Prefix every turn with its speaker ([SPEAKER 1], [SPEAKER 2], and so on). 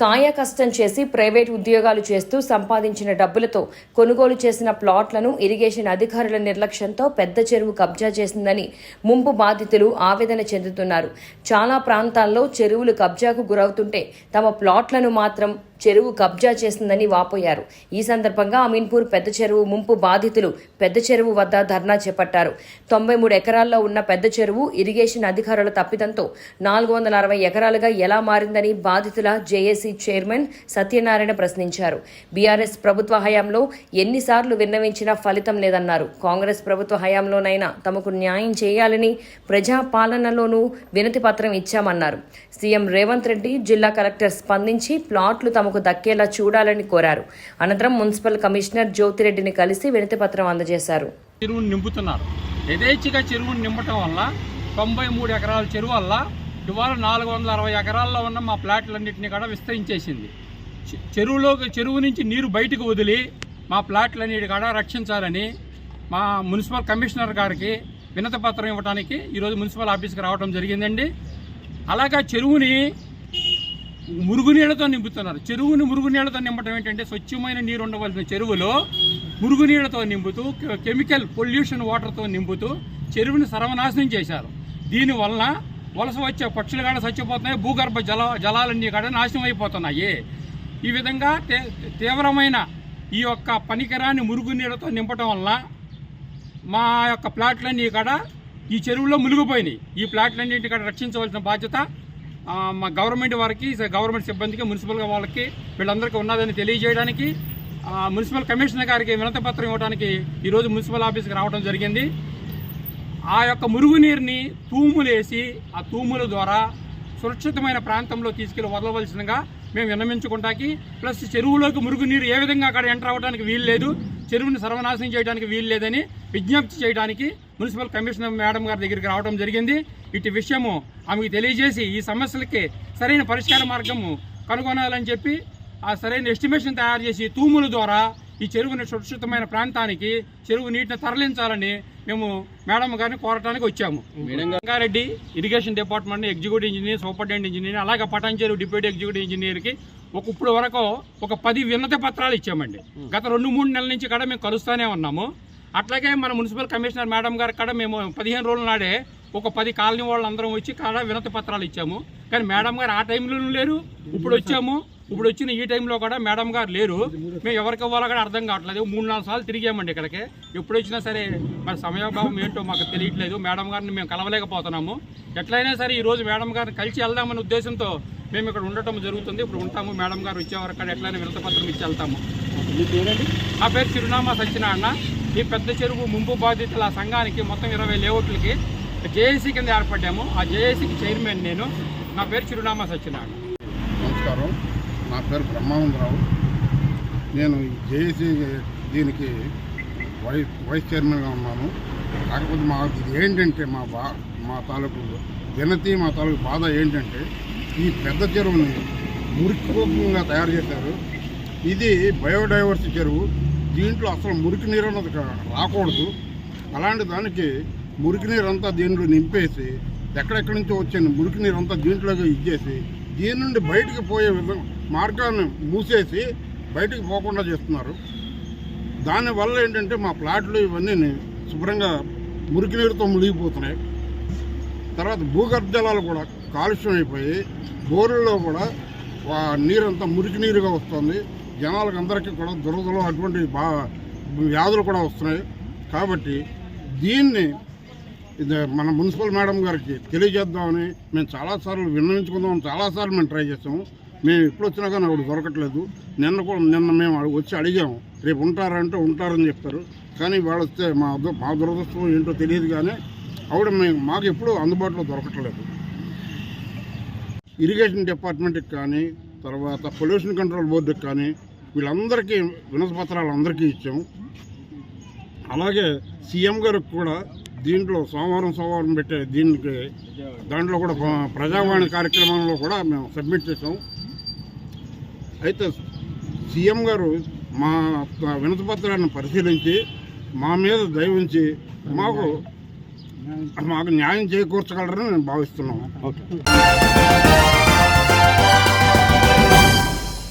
[SPEAKER 1] కాయ కష్టం చేసి ప్రైవేట్ ఉద్యోగాలు చేస్తూ సంపాదించిన డబ్బులతో కొనుగోలు చేసిన ప్లాట్లను ఇరిగేషన్ అధికారుల నిర్లక్ష్యంతో పెద్ద చెరువు కబ్జా చేసిందని ముంపు బాధితులు ఆవేదన చెందుతున్నారు. చాలా ప్రాంతాల్లో చెరువులు కబ్జాకు గురవుతుంటే తమ ప్లాట్లను మాత్రం చెరువు కబ్జా చేసిందని వాపోయారు. ఈ సందర్భంగా అమీన్పూర్ పెద్ద చెరువు ముంపు బాధితులు పెద్ద చెరువు వద్ద ధర్నా చేపట్టారు. తొంభై మూడు ఎకరాల్లో ఉన్న పెద్ద చెరువు ఇరిగేషన్ అధికారుల తప్పిదంతో నాలుగు వందల అరవై ఎకరాలుగా ఎలా మారిందని బాధితుల జేఏసీ చైర్మన్ సత్యనారాయణ ప్రశ్నించారు. బీఆర్ఎస్ ప్రభుత్వ హయాంలో ఎన్నిసార్లు విన్నవించినా ఫలితం లేదన్నారు. కాంగ్రెస్ ప్రభుత్వ హయాంలోనైనా తమకు న్యాయం చేయాలని ప్రజాపాలనలోనూ వినతి పత్రం ఇచ్చామన్నారు. సీఎం రేవంత్ రెడ్డి జిల్లా కలెక్టర్ స్పందించి ప్లాట్లు తమ తమకు దక్కేలా చూడాలని కోరారు. అనంతరం మున్సిపల్ కమిషనర్ జ్యోతిరెడ్డిని కలిసి వినతి పత్రం అందజేశారు.
[SPEAKER 2] చెరువును నింపుతున్నారు. యథేచ్ఛగా చెరువును నింపటం వల్ల తొంభై మూడు ఎకరాల చెరువు వల్ల ఇవాళ నాలుగు వందల అరవై ఎకరాల్లో ఉన్న మా ప్లాట్లన్నింటినీ కూడా విస్తరించేసింది. చెరువులో చెరువు నుంచి నీరు బయటకు వదిలి మా ప్లాట్లన్నిటి కూడా రక్షించాలని మా మున్సిపల్ కమిషనర్ గారికి వినతి పత్రం ఇవ్వడానికి ఈరోజు మున్సిపల్ ఆఫీస్కి రావడం జరిగిందండి. అలాగా చెరువుని మురుగునీళ్ళతో నింపుతున్నారు. చెరువుని మురుగునీళ్ళతో నింపడం ఏంటంటే స్వచ్ఛమైన నీరు ఉండవలసిన చెరువులో మురుగునీళ్ళతో నింపుతూ కెమికల్ పొల్యూషన్ వాటర్తో నింపుతూ చెరువుని సర్వనాశనం చేశారు. దీనివల్ల వలస వచ్చే పక్షులు కాడ చచ్చిపోతున్నాయి భూగర్భ జల జలాలన్నీ కూడా నాశనం అయిపోతున్నాయి. ఈ విధంగా తీవ్రమైన ఈ యొక్క పనికిరాని మురుగునీళ్ళతో నింపడం వల్ల మా యొక్క ప్లాట్లన్నీ కూడా ఈ చెరువులో మునిగిపోయినాయి. ఈ ప్లాట్లన్నింటి కాడ రక్షించవలసిన బాధ్యత మా గవర్నమెంట్ వారికి గవర్నమెంట్ సిబ్బందికి మున్సిపల్ వాళ్ళకి వీళ్ళందరికీ ఉన్నదని తెలియజేయడానికి మున్సిపల్ కమిషనర్ గారికి వినతి పత్రం ఇవ్వడానికి ఈరోజు మున్సిపల్ ఆఫీస్కి రావడం జరిగింది. ఆ యొక్క మురుగునీరుని తూములేసి ఆ తూముల ద్వారా సురక్షితమైన ప్రాంతంలో తీసుకెళ్ళి వదలవలసిందిగా మేము విన్నమించుకుంటాకి ప్లస్ చెరువులోకి మురుగునీరు ఏ విధంగా అక్కడ ఎంటర్ అవ్వడానికి వీలు లేదు చెరువుని సర్వనాశనం చేయడానికి వీలు లేదని విజ్ఞప్తి చేయడానికి మున్సిపల్ కమిషనర్ మేడం గారి దగ్గరికి రావడం జరిగింది. ఇటు విషయము ఆమెకు తెలియజేసి ఈ సమస్యలకి సరైన పరిష్కార మార్గము కనుగొనాలని చెప్పి ఆ సరైన ఎస్టిమేషన్ తయారు చేసి తూముల ద్వారా ఈ చెరువుని సురక్షితమైన ప్రాంతానికి చెరువు నీటిని తరలించాలని మేము మేడం గారిని కోరటానికి వచ్చాము. Rangareddy irrigation department executive engineer superintendent engineer అలాగే పటాన్చేరు డిప్యూటీ ఎగ్జిక్యూటివ్ ఇంజనీర్కి ఒక ఇప్పుడు వరకు ఒక పది విన్నతి పత్రాలు ఇచ్చామండి. గత రెండు మూడు నెలల నుంచి కూడా మేము కలుస్తూనే ఉన్నాము. అట్లాగే మన మున్సిపల్ కమిషనర్ మేడం గారు కూడా మేము పదిహేను రోజుల నాడే ఒక పది కాలనీ వాళ్ళందరం వచ్చి కాడ వినతి పత్రాలు ఇచ్చాము. కానీ మేడం గారు ఆ టైంలోనూ లేరు. ఇప్పుడు వచ్చాము. ఇప్పుడు వచ్చిన ఈ టైంలో కూడా మేడం గారు లేరు. మేము ఎవరికి ఇవ్వాలో కూడా అర్థం కావట్లేదు. మూడు నాలుగు సార్లు తిరిగామండి ఇక్కడికి. ఎప్పుడు వచ్చినా సరే మరి సమయాభావం ఏంటో మాకు తెలియట్లేదు. మేడం గారిని మేము కలవలేకపోతున్నాము. ఎట్లయినా సరే ఈ రోజు మేడం గారిని కలిసి వెళ్దామనే ఉద్దేశంతో మేము ఇక్కడ ఉండటం జరుగుతుంది. ఇప్పుడు ఉంటాము. మేడం గారు వచ్చే వరకు అక్కడ ఎట్లయినా వినతపత్రం ఇచ్చి వెళ్తాము. నా పేరు చిరునామా సత్యనారాయణ. ఈ పెద్ద చెరువు ముంపు బాధితుల సంఘానికి మొత్తం ఇరవై లేఅవుట్లకి జేఏసీ కింద ఏర్పడ్డాము. ఆ జేఏసీకి చైర్మన్ నేను. నా పేరు చిరునామా సత్యనారాయణ.
[SPEAKER 3] నమస్కారం. నా పేరు బ్రహ్మానందరావు. నేను జేఏసీ దీనికి వైస్ వైస్ చైర్మన్గా ఉన్నాను. కాకపోతే మా ఏంటంటే మా బా మా తాలూకు వినతి మా తాలూకు బాధ ఏంటంటే ఈ పెద్ద చెరువుని మురికిపోకంగా తయారు చేశారు. ఇది బయోడైవర్సిటీ చెరువు. దీంట్లో అసలు మురికి నీరు అన్నది రాకూడదు. అలాంటి దానికి మురికి నీరంతా అంతా దీంట్లో నింపేసి ఎక్కడెక్కడి నుంచో వచ్చిన మురికి నీరంతా అంతా దీంట్లోకి ఇచ్చేసి దీని నుండి బయటికి పోయే విధంగా మార్గాన్ని మూసేసి బయటికి పోకుండా చేస్తున్నారు. దానివల్ల ఏంటంటే మా ప్లాట్లు ఇవన్నీ శుభ్రంగా మురికి నీరుతో మునిగిపోతున్నాయి. తర్వాత భూగర్భ జలాలు కూడా కాలుష్యం అయిపోయి బోరుల్లో కూడా నీరంతా మురికి నీరుగా వస్తుంది. జనాలకు అందరికీ కూడా దురదలు అటువంటి బా వ్యాధులు కూడా వస్తున్నాయి. కాబట్టి దీన్ని ఇది మన మున్సిపల్ మేడం గారికి తెలియజేద్దామని మేము చాలాసార్లు విన్నవించుకుందామని చాలాసార్లు మేము ట్రై చేసాము మేము ఎప్పుడు వచ్చినా కానీ ఆవిడ దొరకట్లేదు. నిన్న కూడా నిన్న మేము వచ్చి అడిగాము. రేపు ఉంటారంటే ఉంటారని చెప్తారు కానీ వాళ్ళు వస్తే మా దు- మా దురదృష్టం ఏంటో తెలియదు కానీ ఆవిడ మేము మాకు ఎప్పుడూ అందుబాటులో దొరకట్లేదు. ఇరిగేషన్ డిపార్ట్మెంట్కి కానీ తర్వాత పొల్యూషన్ కంట్రోల్ బోర్డుకి కానీ వీళ్ళందరికీ వినతి పత్రాలు అందరికీ ఇచ్చాము. అలాగే సీఎం గారికి కూడా దీంట్లో సోమవారం సోమవారం పెట్టే దీనికి దాంట్లో కూడా ప్రజావాణి కార్యక్రమంలో కూడా మేము సబ్మిట్ చేసాం అయితే సీఎం గారు మా వినతిపత్రాన్ని పరిశీలించి మా మీద దయవుంచి మాకు మాకు న్యాయం చేకూర్చగలరని మేము భావిస్తున్నాము
[SPEAKER 2] ఓకే.